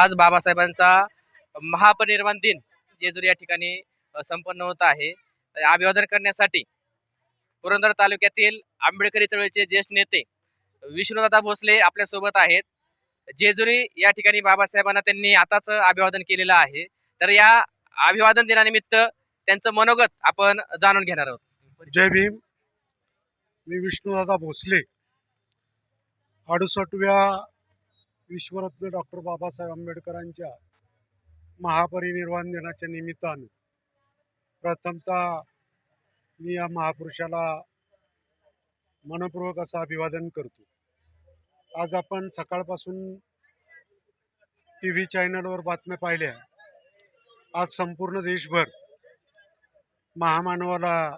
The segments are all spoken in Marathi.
आज बाबासाहेबांचा महापरिनिर्वाण दिन जेजुरी या ठिकाणी संपन्न होत आहे. अभिवादन करण्यासाठी पुरंदर तालुक्यातील आंबेडकरी चळवळीचे ज्येष्ठ नेते विष्णुदादा भोसले आपल्यासोबत आहेत. जेजुरी या ठिकाणी बाबासाहेबांना त्यांनी आताच अभिवादन केलेलं आहे. तर या अभिवादन दिनानिमित्त त्यांचं मनोगत आपण जाणून घेणार आहोत. जय भीम. मी विष्णुदादा भोसले. अडुसष्टव्या विश्वरत्न डॉक्टर बाबासाहेब आंबेडकरांच्या महापरिनिर्वाण दिनाच्या निमित्तानं प्रथमतः मी या महापुरुषाला मनपूर्वक असं अभिवादन करतो. आज आपण सकाळपासून टी व्ही चॅनलवर बातम्या पाहिल्या. आज संपूर्ण देशभर महामानवाला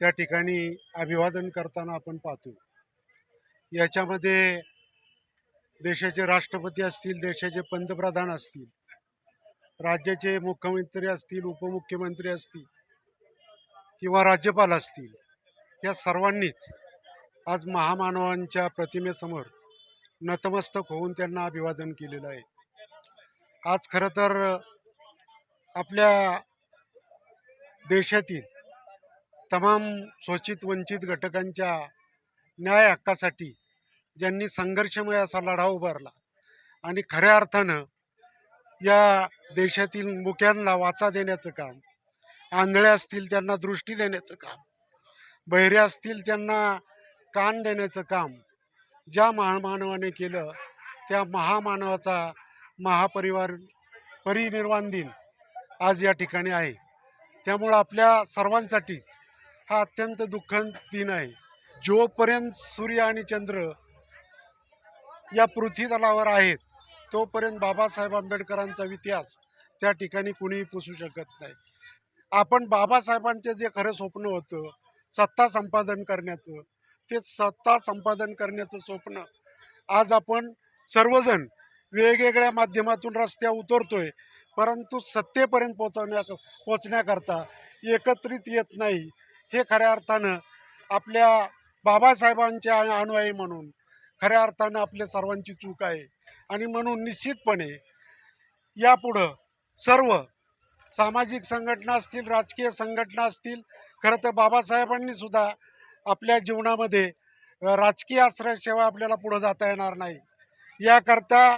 त्या ठिकाणी अभिवादन करताना आपण पाहतो. याच्यामध्ये देशाचे राष्ट्रपती असतील देशाचे पंतप्रधान असतील राज्याचे मुख्यमंत्री असतील उपमुख्यमंत्री असतील किंवा राज्यपाल असतील या सर्वांनीच आज महामानवांच्या प्रतिमेसमोर नतमस्तक होऊन त्यांना अभिवादन केलेलं आहे. आज खरं तर आपल्या देशातील तमाम शोषित वंचित घटकांच्या न्याय हक्कासाठी ज्यांनी संघर्षमय असा लढा उभारला. आणि खऱ्या अर्थानं या देशातील मुक्यांना वाचा देण्याचं काम आंधळे असतील त्यांना दृष्टी देण्याचं काम बहिरे असतील त्यांना कान देण्याचं काम ज्या महामानवाने केलं त्या महामानवाचा महापरिवार परिनिर्वाण दिन आज या ठिकाणी आहे. त्यामुळं आपल्या सर्वांसाठीच हा अत्यंत दुःखद दिन आहे. जोपर्यंत सूर्य आणि चंद्र या पृथ्वी तलावर आहेत. तोपर्यंत बाबासाहेब आंबेडकरांचा इतिहास त्या ठिकाणी कुणीही पुसू शकत नाही. आपण बाबासाहेबांचे जे खरं स्वप्न होतं सत्ता संपादन करण्याचं ते सत्ता संपादन करण्याचं स्वप्न आज आपण सर्वजण वेगवेगळ्या माध्यमातून रस्त्या उतरतोय परंतु सत्तेपर्यंत पोचवण्या पोचण्याकरता एकत्रित येत नाही. हे खऱ्या अर्थानं आपल्या बाबासाहेबांच्या अनुयायी म्हणून खऱ्या अर्थानं आपल्या सर्वांची चूक आहे. आणि म्हणून निश्चितपणे यापुढं सर्व सामाजिक संघटना असतील राजकीय संघटना असतील खरं तर बाबासाहेबांनी सुद्धा आपल्या जीवनामध्ये राजकीय आश्रयाशिवाय आपल्याला पुढं जाता येणार नाही. याकरता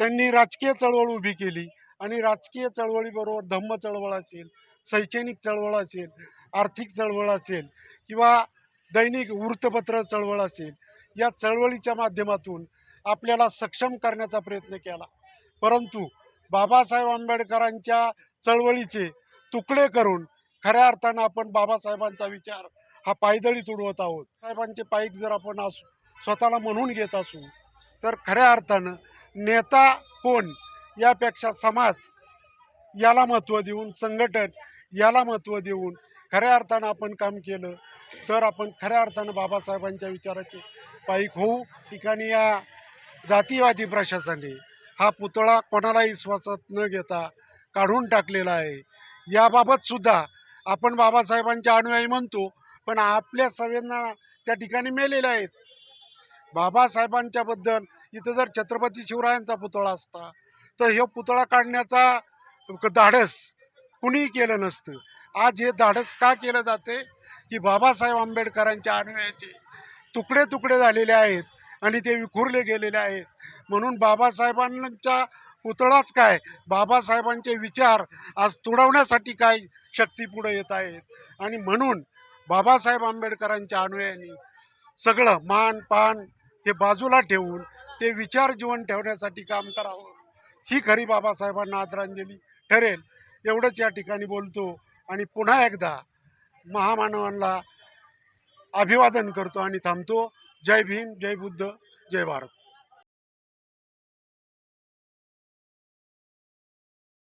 त्यांनी राजकीय चळवळ उभी केली आणि राजकीय चळवळीबरोबर धम्म चळवळ असेल शैक्षणिक चळवळ असेल आर्थिक चळवळ असेल किंवा दैनिक वृत्तपत्र चळवळ असेल या चळवळीच्या माध्यमातून आपल्याला सक्षम करण्याचा प्रयत्न केला. परंतु बाबासाहेब आंबेडकरांच्या चळवळीचे तुकडे करून खऱ्या अर्थानं आपण बाबासाहेबांचा विचार हा पायदळी तुडवत आहोत. साहेबांचे पायीक जर आपण असू स्वतःला म्हणून घेत असू तर खऱ्या अर्थानं नेता कोण यापेक्षा समाज याला महत्त्व देऊन संघटन याला महत्त्व देऊन खऱ्या अर्थानं आपण काम केलं. तर आपण खऱ्या अर्थानं बाबासाहेबांच्या विचाराचे पाईक होऊ. ठिकाणी या जातीवादी प्रशासनाने हा पुतळा कोणालाही विश्वासात न घेता काढून टाकलेला आहे. याबाबत सुद्धा आपण बाबासाहेबांच्या अनुयायी म्हणतो पण आपल्या संवेदना त्या ठिकाणी मेलेल्या आहेत. बाबासाहेबांच्याबद्दल इथं जर छत्रपती शिवरायांचा पुतळा असता तर हे पुतळा काढण्याचा धाडस कुणीही केलं नसतं. आज हे धाडस का केलं जाते? की बाबासाहेब आंबेडकरांच्या अनुयायाचे तुकडे तुकडे झालेले आहेत आणि ते विखुरले गेलेले आहेत. म्हणून बाबासाहेबांच्या पुतळाच काय? बाबासाहेबांचे विचार आज तुडवण्यासाठी काय शक्ती पुढे येत आहेत? आणि म्हणून बाबासाहेब आंबेडकरांच्या अनुयायांनी सगळं मान पान हे बाजूला ठेवून ते विचार जीवन ठेवण्यासाठी काम करावं. ही खरी बाबासाहेबांना आदरांजली ठरेल. एवढंच या ठिकाणी बोलतो आणि पुन्हा एकदा महामानवांना अभिवादन करतो आणि थांबतो. जय भीम जय बुद्ध जय भारत.